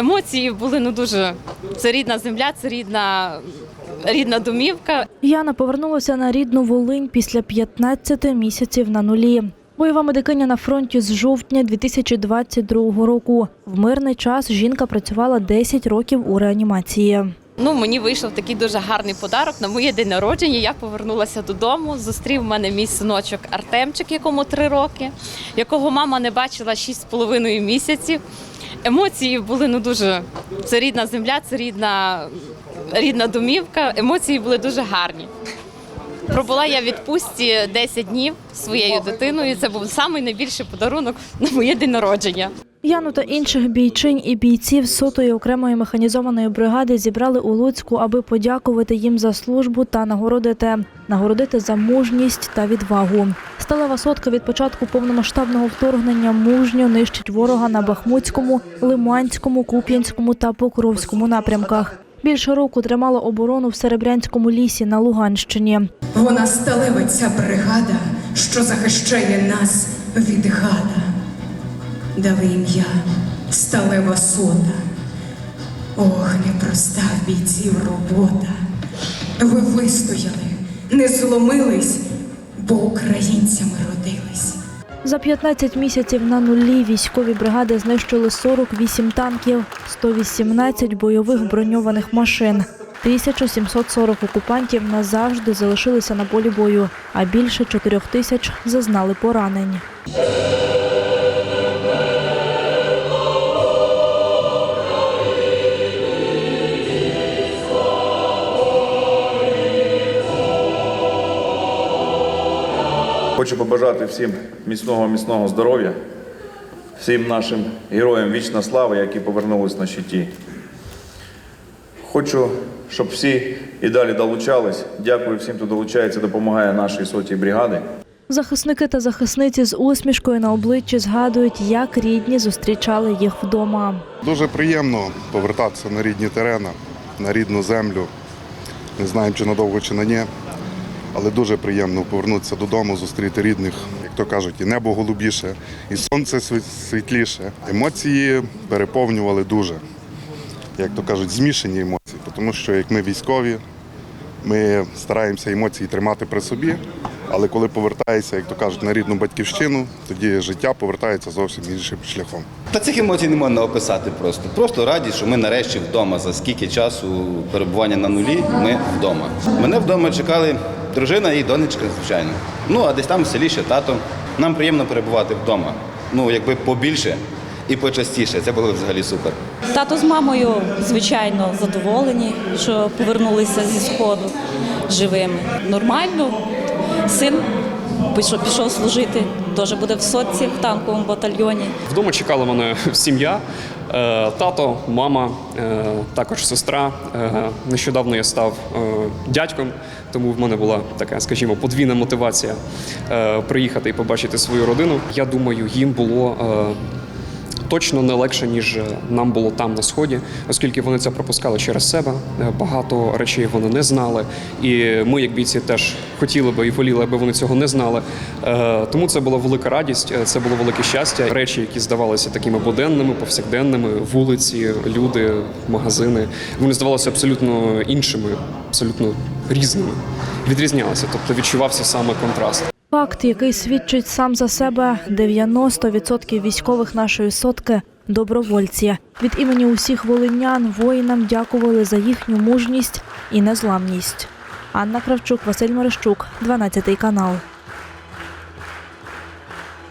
Емоції були ну дуже. Це рідна земля, це рідна, рідна домівка. Яна повернулася на рідну Волинь після 15 місяців на нулі. Бойова медикиня на фронті з жовтня 2022 року. В мирний час жінка працювала 10 років у реанімації. Ну, мені вийшов такий дуже гарний подарок на моє день народження. Я повернулася додому. Зустрів мене мій синочок Артемчик, якому три роки, якого мама не бачила шість з половиною місяців. Емоції були ну дуже. Це рідна земля, це рідна, рідна домівка. Емоції були дуже гарні. Пробула я відпустці 10 днів своєю дитиною. Це був найбільший подарунок на моє день народження. Яну та інших бійчинь і бійців сотої окремої механізованої бригади зібрали у Луцьку, аби подякувати їм за службу та нагородити, нагородити за мужність та відвагу. Сталева сотка від початку повномасштабного вторгнення мужньо нищить ворога на Бахмутському, Лиманському, Куп'янському та Покровському напрямках. Більше року тримала оборону в Серебрянському лісі на Луганщині. Вона сталевиця бригада, що захищає нас від гада. Дали ім'я сталева сота. Ох, непроста в бійців робота. Ви вистояли, не зломились, бо українцями родились. За 15 місяців на нулі військові бригади знищили 48 танків, 118 бойових броньованих машин. 1740 окупантів назавжди залишилися на полі бою, а більше 4 тисяч зазнали поранень. Хочу побажати всім міцного, міцного здоров'я, всім нашим героям вічна слава, які повернулись на щиті. Хочу, щоб всі і далі долучались. Дякую всім, хто долучається, допомагає нашій сотій бригади. Захисники та захисниці з усмішкою на обличчі згадують, як рідні зустрічали їх вдома. Дуже приємно повертатися на рідні терени, на рідну землю. Не знаємо, чи надовго, чи на ні. Але дуже приємно повернутися додому, зустріти рідних, як то кажуть, і небо голубіше, і сонце світліше. Емоції переповнювали дуже, як то кажуть, змішані емоції. Тому що як ми військові, ми стараємося емоції тримати при собі, але коли повертаєшся, як то кажуть, на рідну батьківщину, тоді життя повертається зовсім іншим шляхом. Та цих емоцій не можна описати просто. Просто радість, що ми нарешті вдома. За скільки часу перебування на нулі ми вдома. Мене вдома чекали дружина і донечка, звичайно. Ну а десь там в селі ще тато. Нам приємно перебувати вдома. Ну, якби побільше і почастіше. Це було взагалі супер. Тато з мамою, звичайно, задоволені, що повернулися зі сходу живими. Нормально. Син пішов, пішов служити, теж буде в сотці в танковому батальйоні. Вдома чекала мене сім'я, тато, мама, е, також сестра. Е, Нещодавно я став е, дядьком, тому в мене була така, скажімо, подвійна мотивація е, приїхати і побачити свою родину. Я думаю, їм було. Точно не легше, ніж нам було там на сході, оскільки вони це пропускали через себе. Е, Багато речей вони не знали. І ми, як бійці, теж хотіли би і воліли, аби вони цього не знали. Е, Тому це була велика радість, е, це було велике щастя. Речі, які здавалися такими буденними, повсякденними, вулиці, люди, магазини, вони здавалися абсолютно іншими, абсолютно різними. Відрізнялися, тобто відчувався саме контраст. Факт, який свідчить сам за себе, 90% військових нашої сотки добровольці. Від імені усіх волинян воїнам дякували за їхню мужність і незламність. Анна Кравчук, Василь Мерещук, 12 канал.